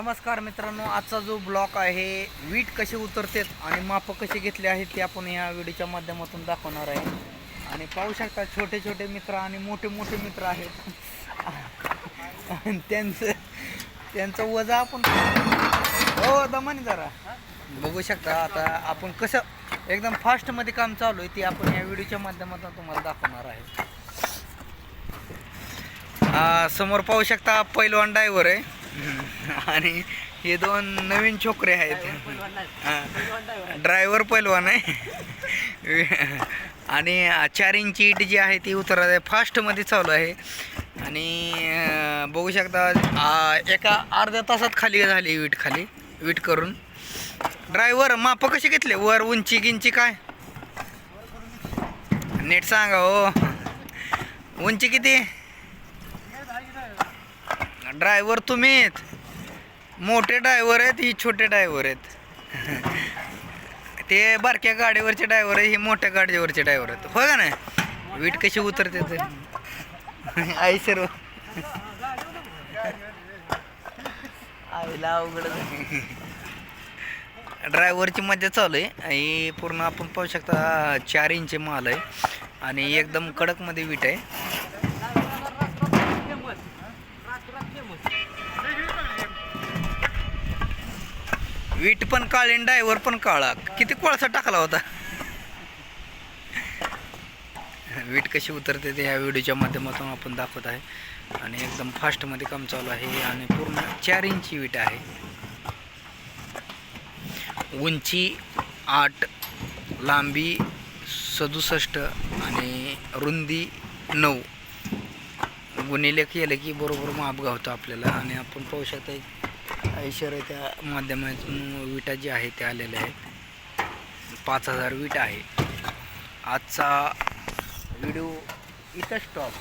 नमस्कार मित्रांनो आजचा जो ब्लॉक आहे वीट कसे उतरतेत आणि मापं कसे घेतले आहेत ते आपण या व्हिडिओच्या माध्यमातून दाखवणार आहे. आणि पाहू शकता छोटे छोटे मित्र आणि मोठे मोठे मित्र आहेत. आणि त्यांचं त्यांचं वजा आपण हो दमाने जरा. बघू शकता आता आपण कसं एकदम फास्टमध्ये काम चालू आहे ते आपण या व्हिडिओच्या माध्यमातून तुम्हाला दाखवणार आहे. समोर पाहू शकता पैलवान डायव्हर आहे. आणि हे दोन नवीन छोकरे आहेत. ड्रायव्हर पैलवान आहे. आणि चार इंची इट जी आहे ती उतरत आहे फास्टमध्ये चालू आहे. आणि बघू शकता एका अर्ध्या तासात खाली झाली वीट खाली वीट करून. ड्रायव्हर माप कसे घेतले? वर उंची किंची काय? नीट सांगा हो. उंची किती? ड्रायव्हर तुम्हीच. मोठे ड्रायव्हर आहेत ही छोटे ड्रायव्हर आहेत. ते बारक्या गाडीवरचे ड्रायव्हर आहे हे मोठ्या गाडीवरचे ड्रायव्हर आहेत. हो का नाही? वीट कशी उतरते तर आई सर्व. आईला अवघड ड्रायव्हरची मजा चालू आहे. आणि पूर्ण आपण पाहू शकता चार इंचे माल आहे. आणि एकदम कडकमध्ये वीट आहे. वीट पण काळीन डायव्हर पण काळा. किती कोळसा टाकला होता? वीट कशी उतरते ते ह्या व्हिडिओच्या माध्यमातून आपण दाखवत आहे. आणि एकदम फास्टमध्ये काम चालू आहे. आणि पूर्ण चार इंची वीट आहे. उंची आठ लांबी सदुसष्ट आणि रुंदी नऊ. गुन्हेले केलं की बरोबर माप गावतो आपल्याला. आणि आपण पाहू शकता ऐश्वर माध्यमातून विटा जे आहे ते आलेल्या आहेत. पाच हजार विट आहे. आजचा व्हिडिओ इथं स्टॉप